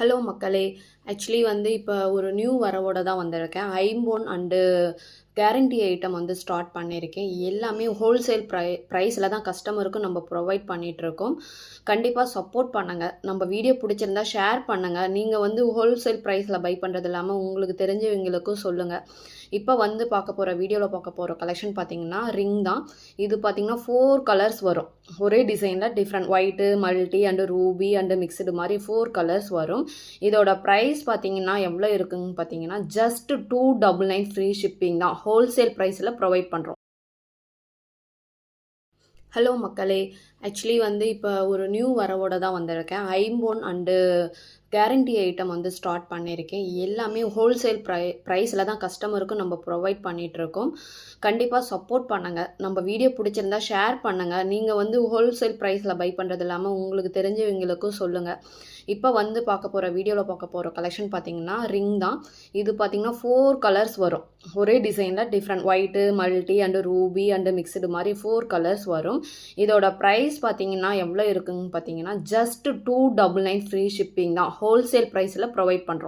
Hello மக்களே. Actually வந்து இப்போ ஒரு நியூ வரவோட தான் வந்திருக்கேன். ஐம்போன் அண்டு கேரண்டி ஐட்டம் வந்து ஸ்டார்ட் பண்ணியிருக்கேன். எல்லாமே ஹோல்சேல் ப்ரை ப்ரைஸில் தான் கஸ்டமருக்கும் நம்ம ப்ரொவைட் பண்ணிகிட்ருக்கோம் கண்டிப்பாக சப்போர்ட் பண்ணுங்கள் நம்ம வீடியோ பிடிச்சிருந்தா ஷேர் பண்ணுங்கள் நீங்கள் வந்து ஹோல்சேல் ப்ரைஸில் பை பண்ணுறது இல்லாமல் உங்களுக்கு தெரிஞ்சவங்களுக்கும் சொல்லுங்கள் இப்போ வந்து பார்க்க போகிற வீடியோவில் பார்க்க போகிற கலெக்ஷன் பார்த்தீங்கன்னா ரிங் தான். இது பார்த்தீங்கன்னா ஃபோர் கலர்ஸ் வரும். ஒரே டிசைனில் different white multi and ruby and mixed மாதிரி ஃபோர் கலர்ஸ் வரும். இதோட ப்ரைஸ் பார்த்தீங்கன்னா எவ்வளோ இருக்குன்னு பார்த்தீங்கன்னா just two double nine free shipping தான். ஹோல்சேல் ப்ரைஸில் ப்ரொவைட் பண்ணுறோம் ஹலோ மக்களே ஆக்சுவலி வந்து இப்போ ஒரு நியூ வரவோட தான் வந்திருக்கேன். ஐம்போன் அண்டு கேரண்டி ஐட்டம் வந்து ஸ்டார்ட் பண்ணியிருக்கேன். எல்லாமே ஹோல்சேல் ப்ரை ப்ரைஸில் தான் கஸ்டமருக்கும் நம்ம ப்ரொவைட் பண்ணிகிட்ருக்கோம் கண்டிப்பாக சப்போர்ட் பண்ணுங்கள் நம்ம வீடியோ பிடிச்சிருந்தா ஷேர் பண்ணுங்கள் நீங்கள் வந்து ஹோல்சேல் ப்ரைஸில் பை பண்ணுறது இல்லாமல் உங்களுக்கு தெரிஞ்சவங்களுக்கும் சொல்லுங்கள் இப்போ வந்து பார்க்க போகிற வீடியோவில் பார்க்க போகிற கலெக்ஷன் பார்த்தீங்கன்னா ரிங் தான். இது பார்த்தீங்கன்னா ஃபோர் கலர்ஸ் வரும். ஒரே டிசைனில் different white multi and ruby and mixed மாதிரி ஃபோர் கலர்ஸ் வரும். இதோட ப்ரைஸ் பார்த்தீங்கன்னா எவ்வளோ இருக்குதுன்னு பார்த்தீங்கன்னா just two double nine free shipping தான். ஹோல்சேல் ப்ரைஸில் ப்ரொவைட் பண்ணுறோம்